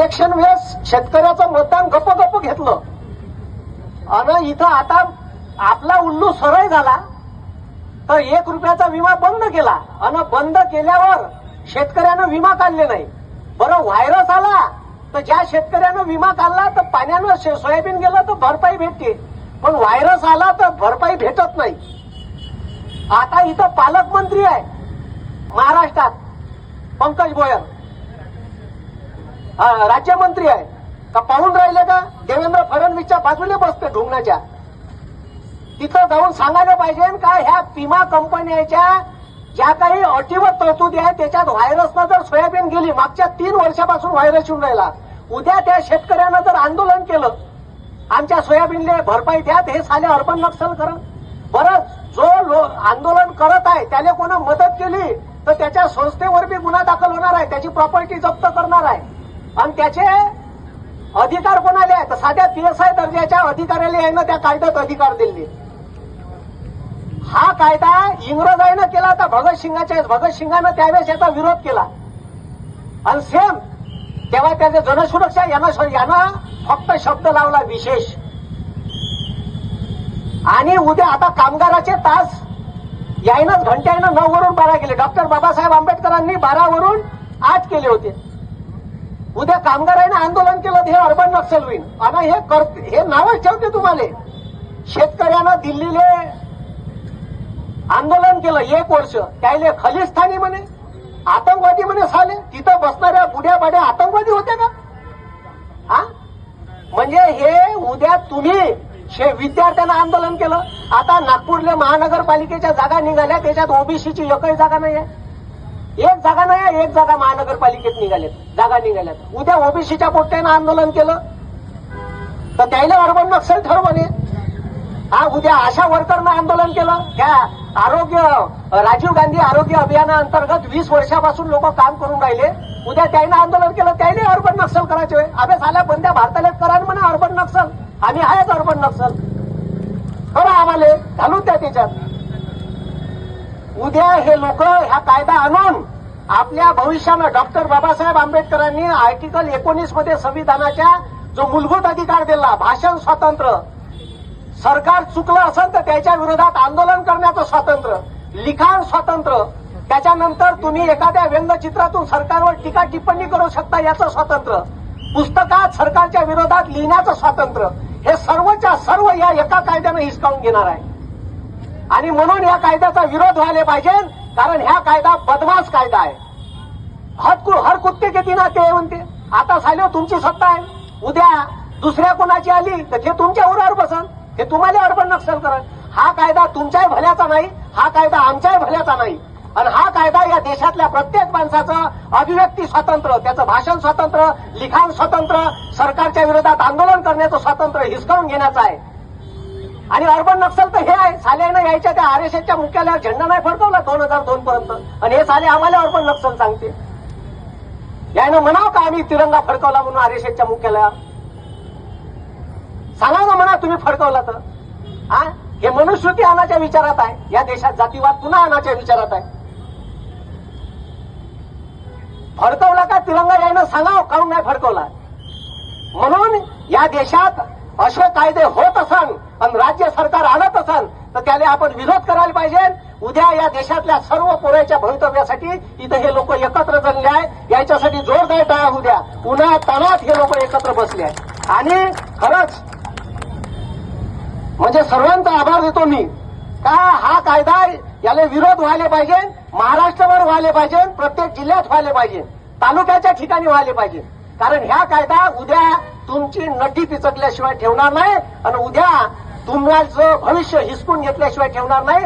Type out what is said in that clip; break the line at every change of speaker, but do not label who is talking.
Election वेळेस शेतकऱ्याचं मतदान गप गप घेतलं. आणि इथं आता आपला उल्लू सरळ झाला तर एक रुपयाचा विमा बंद केला. आणि बंद केल्यावर शेतकऱ्यानं विमा काढले नाही. बरं व्हायरस आला तर ज्या शेतकऱ्यानं विमा काढला तर पाण्यानं सोयाबीन गेलं तर भरपाई भेटते. पण व्हायरस आला तर भरपाई भेटत नाही. आता इथं पालकमंत्री आहे महाराष्ट्रात पंकज भोयर राज्यमंत्री आहे. का पाहून राहिले का? देवेंद्र फडणवीसच्या बाजूने बसते ढुंगणाच्या. तिथं जाऊन सांगायला पाहिजे का ह्या विमा कंपन्याच्या ज्या काही अटी व तरतुदी आहेत त्याच्यात व्हायरसनं जर सोयाबीन गेली मागच्या तीन वर्षापासून व्हायरस येऊन राहिला. उद्या त्या शेतकऱ्यानं जर आंदोलन केलं आमच्या सोयाबीनले भरपाई द्या हे साले अर्बन नक्सल करा बरं जो आंदोलन करत आहे त्याने कोणा मदत केली तर त्याच्या संस्थेवर बी गुन्हा दाखल होणार आहे त्याची प्रॉपर्टी जप्त करणार आहे. आणि त्याचे अधिकार कोणाले आहेत? साध्या पीएसआय दर्जाच्या अधिकाऱ्याला यानं त्या कायद्यात अधिकार दिले. हा कायदा इंग्रजाईनं केला होता भगतसिंगाच्या भगतसिंगानं त्यावेळेस याचा विरोध केला. आणि सेम तेव्हा त्याचे जनसुरक्षा यानं यानं फक्त शब्द लावला विशेष. आणि उद्या आता कामगाराचे तास यायनंच घंट्यानं नऊ वरून बारा केले. डॉक्टर बाबासाहेब आंबेडकरांनी बारावरून आठ केले होते. उद्या कामगारांनी आंदोलन केलं हे अर्बन नक्सल होईल. आणि हे कर हे नावच ठेवते तुम्हाला. शेतकऱ्यांना दिल्लीले आंदोलन केलं एक वर्ष. त्याले खलिस्तानी म्हणे आतंकवादी म्हणे साले. तिथं बसणाऱ्या बुड्या बाड्या आतंकवादी होत्या का? हा? म्हणजे हे उद्या तुम्ही शे- विद्यार्थ्यांना आंदोलन केलं. आता नागपूरले महानगरपालिकेच्या जागा निघाल्या. त्याच्यात ओबीसीची एकही जागा नाही आहे एक जागा नाही एक जागा महानगरपालिकेत निघाल्यात जागा निघाल्यात. उद्या ओबीसीच्या पोट्यानं आंदोलन केलं तर त्याला अर्बन नक्षल ठरव म्हणे. हा उद्या आशा वर्करनं आंदोलन केलं. त्या आरोग्य राजीव गांधी आरोग्य अभियानाअंतर्गत वीस वर्षापासून लोक काम करून राहिले. उद्या त्यानं आंदोलन केलं त्याने अर्बन नक्सल करायचे होय. आल्या साल्या बंद्या भारताला करा म्हणा अर्बन नक्सल आम्ही आहेच अर्बन नक्षल. करा आम्हाला घालून द्या त्याच्यात. उद्या हे लोक ह्या कायदा आणून आपल्या भविष्यानं डॉक्टर बाबासाहेब आंबेडकरांनी आर्टिकल एकोणीसमध्ये संविधानाच्या जो मूलभूत अधिकार दिला भाषण स्वातंत्र्य सरकार चुकलं असेल तर त्याच्या विरोधात आंदोलन करण्याचं स्वातंत्र्य लिखाण स्वातंत्र्य त्याच्यानंतर तुम्ही एखाद्या व्यंगचित्रातून सरकारवर टीका टिप्पणी करू शकता याचं स्वातंत्र्य पुस्तकात सरकारच्या विरोधात लिहिण्याचं स्वातंत्र्य हे सर्वच्या सर्व या एका कायद्यानं हिसकावून घेणार आहे. आणि म्हणून या कायद्याचा विरोध व्हायला पाहिजे कारण ह्या कायदा बदमाश कायदा आहे. हर कु- हर कुत्ते के ना ते म्हणते आता साले तुमची सत्ता आहे. उद्या दुसऱ्या कोणाची आली तर ते तुमच्या उरावर बसन हे तुम्हाला अडबण नक्षल करण हा कायदा तुमच्याही भल्याचा नाही हा कायदा आमच्याही भल्याचा नाही. आणि हा कायदा या देशातल्या प्रत्येक माणसाचं अभिव्यक्ती स्वातंत्र्य त्याचं भाषण स्वातंत्र्य लिखाण स्वातंत्र्य सरकारच्या विरोधात आंदोलन करण्याचं स्वातंत्र्य हिसकावून घेण्याचं आहे. आणि अर्बन नक्सल तर हे आहे. साल्यानं यायच्या त्या आरएसएसच्या मुख्यालयावर झेंडा नाही फडकवला दोन हजार दोन पर्यंत? आणि हे साले आम्हाला अर्बन नक्सल सांगते. यानं म्हणावं का आम्ही तिरंगा फडकवला म्हणून आरएसएसच्या मुख्यालयावर सांगा ना म्हणा तुम्ही फडकवला तर. हा हे मनुश्रुती आणाच्या विचारात आहे. या देशात जातीवाद पुन्हा आणाच्या विचारात आहे. फडकवला का तिरंगा? यायनं सांगाव काऊन नाही फडकवला? म्हणून या देशात असे कायदे होत असन आणि राज्य सरकार आणत असन तर त्याला आपण विरोध करायला पाहिजे. उद्या या देशातल्या सर्व पोऱ्याच्या भवितव्यासाठी इथं हे लोक एकत्र जमले आहे याच्यासाठी जोरदार टाळा उद्या. उन्हा तानात हे लोक एकत्र बसले आहे आणि खरंच म्हणजे सर्वांचा आभार देतो मी. का हा कायदा याला विरोध व्हायला पाहिजे महाराष्ट्रभर व्हायला पाहिजे प्रत्येक जिल्ह्यात व्हायला पाहिजे तालुक्याच्या ठिकाणी व्हायला पाहिजे. कारण ह्या कायदा उद्या तुमची नटी पिचकल्याशिवाय ठेवणार नाही आणि उद्या तुम्हाला भविष्य हिसकून घेतल्याशिवाय ठेवणार नाही